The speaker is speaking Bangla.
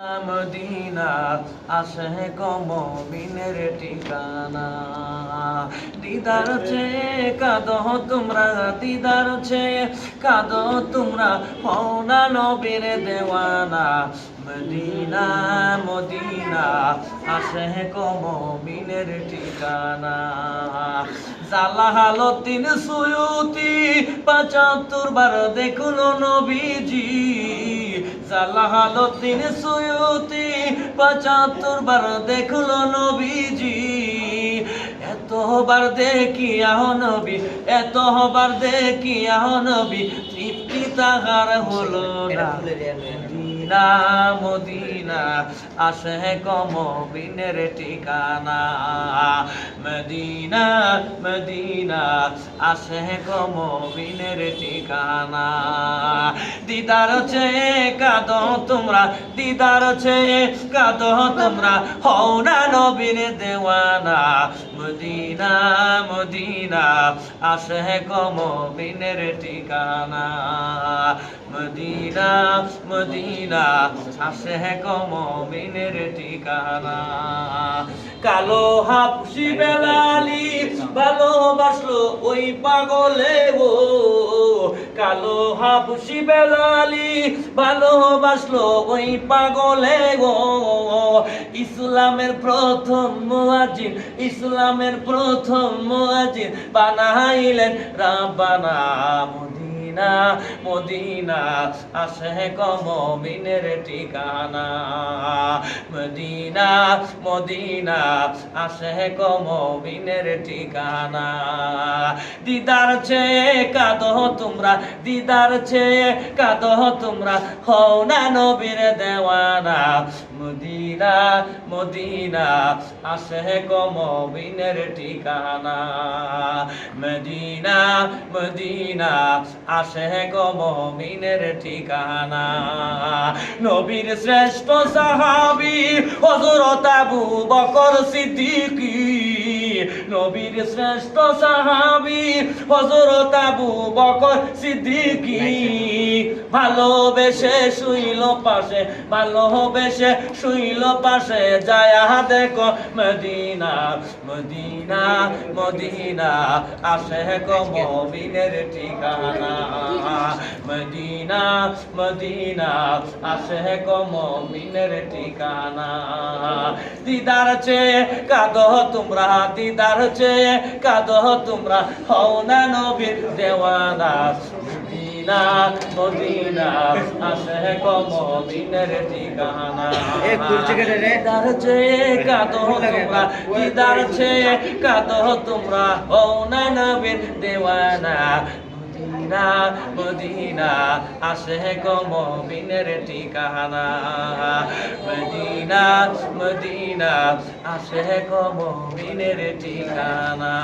মদিনা আসে কমবিনের ঠিকানা। দিদার চেয়ে কাঁদো তোমরা, দিদার চেয়ে কাঁদো তোমরা হওনা নবীর দেওয়ানা। মদিনা মদিনা আসে কমবিনের ঠিকানা। জালাহালতিন সুয়ুতি পঁচাত্তর বার দেখল নবীজি। জালাহালতিন সুয়ুতি পঁচাত্তর বার দেখল নবীজি। এতবার আহ নবী, এতবার আহ নবী, তৃপ্তি তাহার হলো না। মদিনা মদিনা, আসে কমবিনের ঠিকানা। মদিনা মদিনা, আসে কমবিনের ঠিকানা। দিদার চেয়ে কাঁদো তোমরা, দিদার চেয়ে কাঁদো তোমরা, হও না নবীর দেওয়ানা। মদিনা মদিনা আসে কমবিনের ঠিকানা। মদিনা মদিনা আসে কমবিনের ঠিকানা। কালো হাফসি বেলালি, ভালোবাসলো ওই পাগলে ও। কালো হাফুসি বেলালি ভালোবাসলো ওই পাগলে গো। ইসলামের প্রথম মুয়াজিন ইসলামের প্রথম মুয়াজিন বানাইলেন রাব্বানা মদিনা মদিনা আসে কমবিনের ঠিকানা। মদিনা মদিনা আসে কমবিনের ঠিকানা। দিদার চেয়ে কাঁদো তোমরা, দিদার চেয়ে কাঁদো তোমরা, হও না নবীর দেওয়ানা। মদিনা মদিনা আসে কমবিনের ঠিকানা। মদিনা মদিনা, আসে কমবিনের ঠিকানা। নবীর শ্রেষ্ঠ সাহাবি হজরত আবু বকর সিদ্দিকী। নবীর শ্রেষ্ঠ সাহাবি হজরত আবু বকর সিদ্দিকী। ভালোবেসে শুইল পাশে, ভালোবেসে শুইল পাশে, যায়া দেখো মদিনা মদিনা মদিনা, আসে কমবিনের ঠিকানা। মদিনা মদিনা, আসে কমবিনের ঠিকানা। দিদার চেয়ে কাঁদো তোমরা, দিদার চেয়ে কাঁদো তোমরা, হও না নবীর দেওয়ানা। মদিনা মদিনা আসে কমবিনের ঠিকানা। এ কুলচে কেটে রে। দিদার চেয়ে কাঁদো তোমরা দিদার চেয়ে কাঁদো তোমরা হও না নবীর দেওয়ানা। মদিনা মদিনা আসে কমবিনের ঠিকানা। মদিনা মদিনা আসে কমবিনের ঠিকানা।